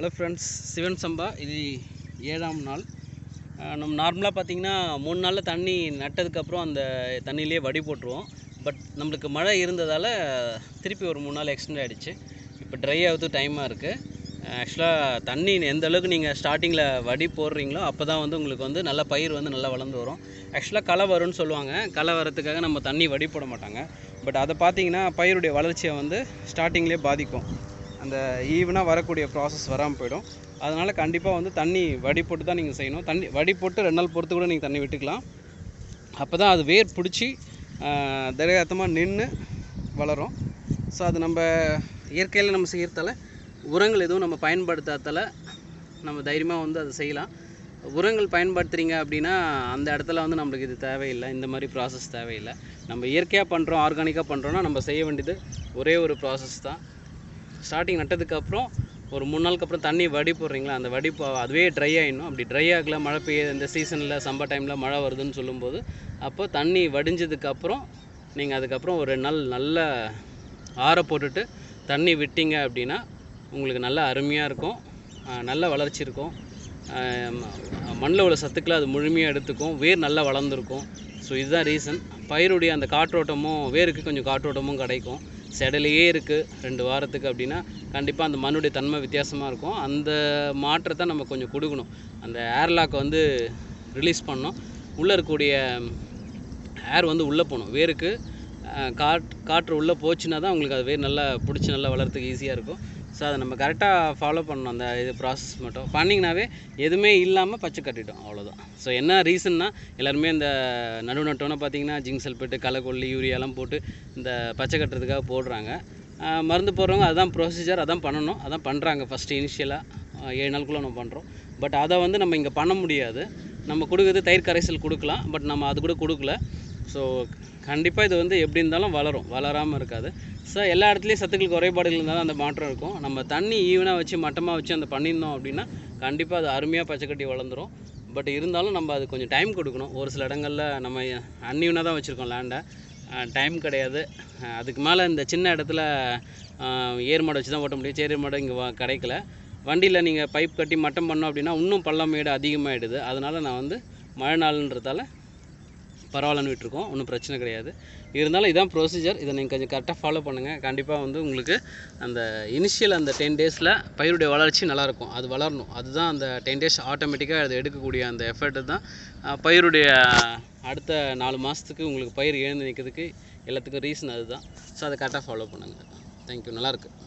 Hello friends Sivan சம்பா இது ஏழாம் நாள். நம்ம நார்மலாக பார்த்தீங்கன்னா மூணு நாளில் தண்ணி நட்டதுக்கப்புறம் அந்த தண்ணியிலே வடி போட்டுருவோம். பட் நம்மளுக்கு மழை இருந்ததால் திருப்பி ஒரு மூணு நாள் எக்ஸ்டெண்ட் ஆகிடுச்சு இப்போ ட்ரை ஆகுது டைமாக இருக்குது ஆக்சுவலாக தண்ணி எந்த அளவுக்கு நீங்கள் ஸ்டார்டிங்கில் வடி போடுறீங்களோ அப்போ தான் வந்து உங்களுக்கு வந்து நல்ல பயிர் வந்து நல்லா வளர்ந்து வரும். ஆக்சுவலாக களை வரும்னு சொல்லுவாங்க. களை வரத்துக்காக நம்ம தண்ணி வடி போட மாட்டாங்க. பட் அதை பார்த்திங்கன்னா பயிருடைய வளர்ச்சியை வந்து ஸ்டார்டிங்லேயே பாதிக்கும். அந்த ஈவனாக வரக்கூடிய ப்ராசஸ் வராமல் போயிடும். அதனால் கண்டிப்பாக வந்து தண்ணி வடி போட்டு தான் நீங்கள் செய்யணும். தண்ணி வடி போட்டு ரெண்டு நாள் பொறுத்து கூட நீங்கள் தண்ணி விட்டுக்கலாம். அப்போ தான் அது வேர் பிடிச்சி திரகாத்தமாக நின்று வளரும். ஸோ அது நம்ம இயற்கையில் நம்ம செய்கிறதால உரங்கள் எதுவும் நம்ம பயன்படுத்தாதால நம்ம தைரியமாக வந்து அதை செய்யலாம். உரங்கள் பயன்படுத்துகிறீங்க அப்படின்னா அந்த இடத்துல வந்து நம்மளுக்கு இது தேவையில்லை. இந்த மாதிரி ப்ராசஸ் தேவையில்லை. நம்ம இயற்கையாக பண்ணுறோம் ஆர்கானிக்காக பண்ணுறோன்னா நம்ம செய்ய வேண்டியது ஒரே ஒரு ப்ராசஸ் தான். ஸ்டார்டிங் நட்டதுக்கப்புறம் ஒரு மூணு நாளுக்கு அப்புறம் தண்ணி வடி போடுறீங்களா? அந்த வடி அதுவே ட்ரை ஆகிடணும் அப்படி ட்ரை ஆகல மழை பெய்ய இந்த சீசனில் சம்பர் டைமில் மழை வருதுன்னு சொல்லும்போது அப்போ தண்ணி வடிஞ்சதுக்கப்புறம் நீங்கள் அதுக்கப்புறம் ஒரு ரெண்டு நாள் நல்லா ஆற போட்டுட்டு தண்ணி விட்டீங்க அப்படின்னா உங்களுக்கு நல்லா அருமையாக இருக்கும். நல்ல வளர்ச்சி இருக்கும். மண்ணில் உள்ள சத்துக்களை அது முழுமையாக எடுத்துக்கும். வேர் நல்லா வளர்ந்துருக்கும். ஸோ இதுதான் ரீசன் பயிருடைய அந்த காற்றோட்டமும் வேருக்கு கொஞ்சம் காற்றோட்டமும் கிடைக்கும். செடலையே இருக்குது ரெண்டு வாரத்துக்கு அப்படின்னா கண்டிப்பாக அந்த மண்ணுடைய தன்மை வித்தியாசமாக இருக்கும். அந்த மாற்றத்தை நம்ம கொஞ்சம் கொடுக்கணும். அந்த ஏர்லாக்கை வந்து ரிலீஸ் பண்ணோம் உள்ளே இருக்கக்கூடிய ஏர் வந்து உள்ளே போகணும். வேருக்கு காட் காற்று உள்ளே போச்சுன்னா தான் உங்களுக்கு அது வேர் நல்லா பிடிச்சி நல்லா வளர்த்துக்கு ஈஸியாக இருக்கும். ஸோ அதை நம்ம கரெக்டாக ஃபாலோ பண்ணணும் அந்த இது ப்ராசஸ் மட்டும். பண்ணிங்கனாவே எதுவுமே இல்லாமல் பச்சை கட்டிட்டோம் அவ்வளோதான் ஸோ என்ன ரீசன்னா எல்லாருமே இந்த நடுவு நட்டோன்னு பார்த்தீங்கன்னா ஜிங்க் சல்பேட்டு களைக்கொல்லி யூரியாலாம் போட்டு இந்த பச்சை கட்டுறதுக்காக போடுறாங்க. மருந்து போடுறவங்க அதுதான் ப்ரொசீஜர் அதான் பண்ணணும். அதான் பண்ணுறாங்க ஃபஸ்ட்டு இனிஷியலாக ஏழு நாளுக்குள்ளே நம்ம பண்ணுறோம் பட் அதை வந்து நம்ம இங்கே பண்ண முடியாது. நம்ம கொடுக்குறது தயிர் கரைசல் கொடுக்கலாம். பட் நம்ம அது கூட கொடுக்கல. ஸோ கண்டிப்பாக இது வந்து எப்படி இருந்தாலும் வளரும். வளராமல் இருக்காது. ஸோ எல்லா இடத்துலையும் சத்துக்கள் குறைபாடுகள் இருந்தாலும் அந்த மாற்றம் இருக்கும். நம்ம தண்ணி ஈவனாக வச்சு மட்டமாக வச்சு அந்த பண்ணியிருந்தோம் அப்படின்னா கண்டிப்பாக அது அருமையாக பச்சைக்கட்டி வளர்ந்துரும். பட் இருந்தாலும் நம்ம அது கொஞ்சம் டைம் கொடுக்கணும். ஒரு சில இடங்களில் நம்ம அன்னியூனாக தான் வச்சுருக்கோம் லேண்டை டைம் கிடையாது. அதுக்கு மேலே இந்த சின்ன இடத்துல ஏர் மாடு வச்சு தான் ஓட்ட முடியும். சேரி மாடு இங்கே கிடைக்கல. வண்டியில் நீங்கள் பைப் கட்டி மட்டம் பண்ணோம் அப்படின்னா இன்னும் பள்ளம் மேடு அதிகமாகிடுது அதனால் நான் வந்து மழை நாள்ன்றதால பரவாயில்லன்னு விட்டுருக்கோம். ஒன்றும் பிரச்சனை கிடையாது. இருந்தாலும் இதான் ப்ரொசீஜர் இதை நீங்கள் கொஞ்சம் கரெக்டாக ஃபாலோ பண்ணுங்கள் கண்டிப்பாக வந்து உங்களுக்கு அந்த இனிஷியல் அந்த டென் டேஸில் பயிருடைய வளர்ச்சி நல்லாயிருக்கும். அது வளரணும். அதுதான் அந்த டென் டேஸ் ஆட்டோமேட்டிக்காக அது எடுக்கக்கூடிய அந்த எஃபர்ட்டு தான். பயிருடைய அடுத்த நாலு மாதத்துக்கு உங்களுக்கு பயிர் எழுந்து நிற்கிறதுக்கு எல்லாத்துக்கும் ரீசன் அதுதான். ஸோ அதை கரெக்டாக ஃபாலோ பண்ணுங்கள் தேங்க்யூ நல்லாயிருக்கு